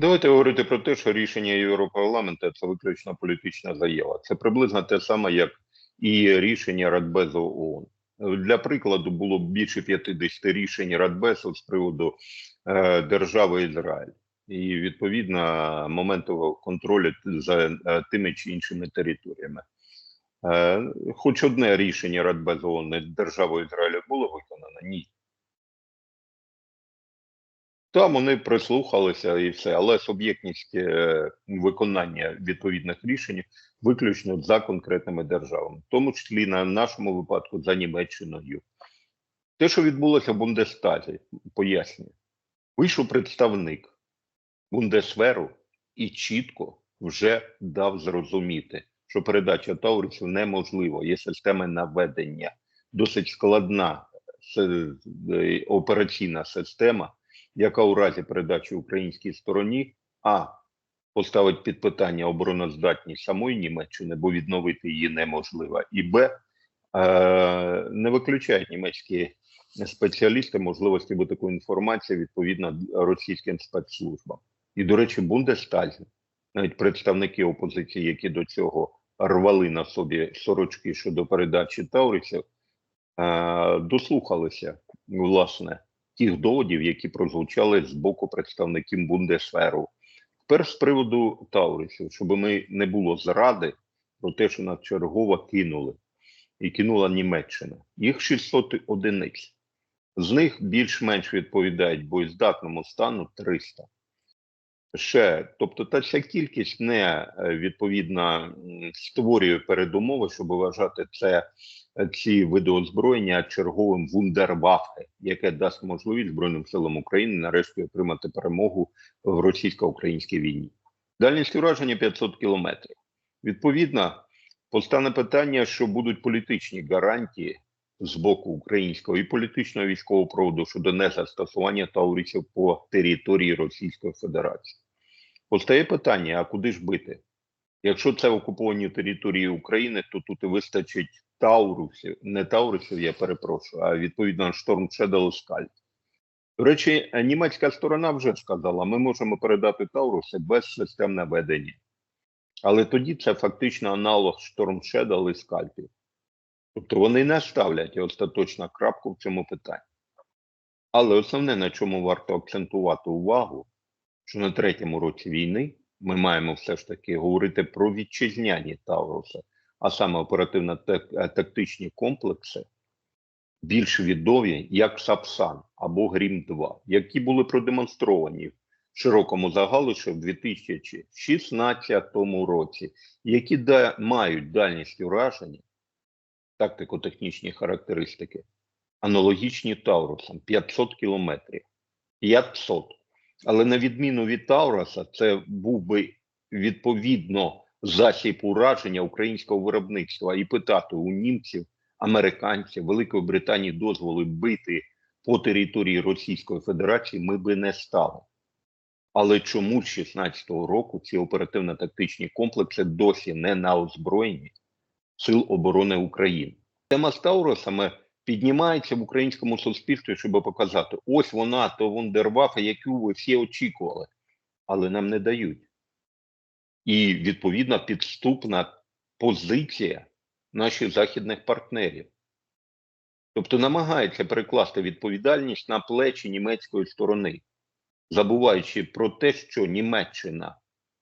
Давайте говорити про те, що рішення Європарламенту це виключно політична заява. Це приблизно те саме, як і рішення Радбезу ООН. Для прикладу було більше 50 рішень Радбезу з приводу е, держави Ізраїль і відповідно моменту контролю за е, тими чи іншими територіями. Е, хоч одне рішення Радбезу ООН державою Ізраїля було виконано? Ні. Там вони прислухалися і все, але суб'єктність е, виконання відповідних рішень виключно за конкретними державами, в тому числі на нашому випадку за Німеччиною. Те, що відбулося в Бундестазі, пояснюю, вийшов представник Бундесверу і чітко вже дав зрозуміти, що передача Таурису неможлива. Є система наведення, досить складна е, операційна система яка у разі передачі українській стороні а поставить під питання обороноздатність самої Німеччини, бо відновити її неможливо, і б е, не виключають німецькі спеціалісти можливості бути таку інформацію відповідно російським спецслужбам. І, до речі, Бундестазі, навіть представники опозиції, які до цього рвали на собі сорочки щодо передачі Таурисів, е, дослухалися власне тих доводів, які прозвучали з боку представників Бундесверу. Перш з приводу Таурисів, щоб ми не було зради про те, що нас чергово кинули, і кинула Німеччина. Їх 600 одиниць. З них більш-менш відповідають боєздатному стану 300. Ще, тобто, та ця кількість не е, відповідно створює передумови, щоб вважати це е, ці види озброєння черговим вундерваффе, яке дасть можливість Збройним силам України нарешті отримати перемогу в російсько-українській війні. Дальність ураження 500 кілометрів. Відповідно, постане питання, що будуть політичні гарантії з боку українського і політичного і військового проводу щодо незастосування таурісів по території Російської Федерації. Постає питання: а куди ж бити? Якщо це окуповані території України, то тут і вистачить таурусів, не таурусів, я перепрошую, а відповідно шторм Shadow Скальд. До речі, німецька сторона вже сказала, ми можемо передати Тауруси без систем наведення. Але тоді це фактично аналог Storm Shadow і скальпів. Тобто вони не ставлять остаточно крапку в цьому питанні. Але основне, на чому варто акцентувати увагу, що на третьому році війни ми маємо все ж таки говорити про вітчизняні Тауруси, а саме оперативно-тактичні комплекси, більш відомі як Сапсан або Грім 2, які були продемонстровані в широкому загалу ще в 2016 році, які да, мають дальність ураження, тактико-технічні характеристики, аналогічні Таурусам 500 кілометрів. 500. Але на відміну від Тауруса, це був би відповідно засіб ураження українського виробництва і питати у німців, американців, Великої Британії дозволи бити по території Російської Федерації ми би не стали. Але чому з 16-го року ці оперативно-тактичні комплекси досі не на озброєнні Сил оборони України? Тема з Таурусами піднімається в українському суспільстві, щоб показати, ось вона, то вундервафа, яку ви всі очікували, але нам не дають. І відповідна підступна позиція наших західних партнерів. Тобто намагається перекласти відповідальність на плечі німецької сторони, забуваючи про те, що Німеччина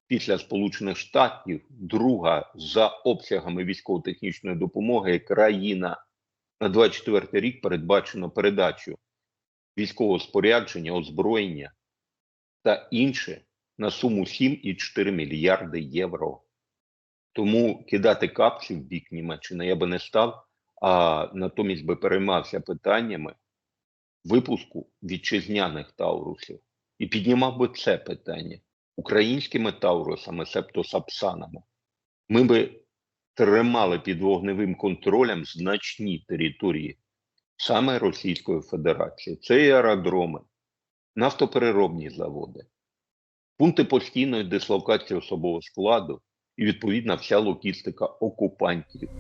після Сполучених Штатів друга за обсягами військово-технічної допомоги країна на 24 рік передбачено передачу військового спорядження, озброєння та інше на суму 7,4 мільярди євро. Тому кидати капці в бік Німеччини я би не став, а натомість би переймався питаннями випуску вітчизняних таурусів і піднімав би це питання українськими таурусами, себто сапсанами. Ми би тримали під вогневим контролем значні території саме Російської Федерації. Це і аеродроми, нафтопереробні заводи, пункти постійної дислокації особового складу і відповідна вся логістика окупантів.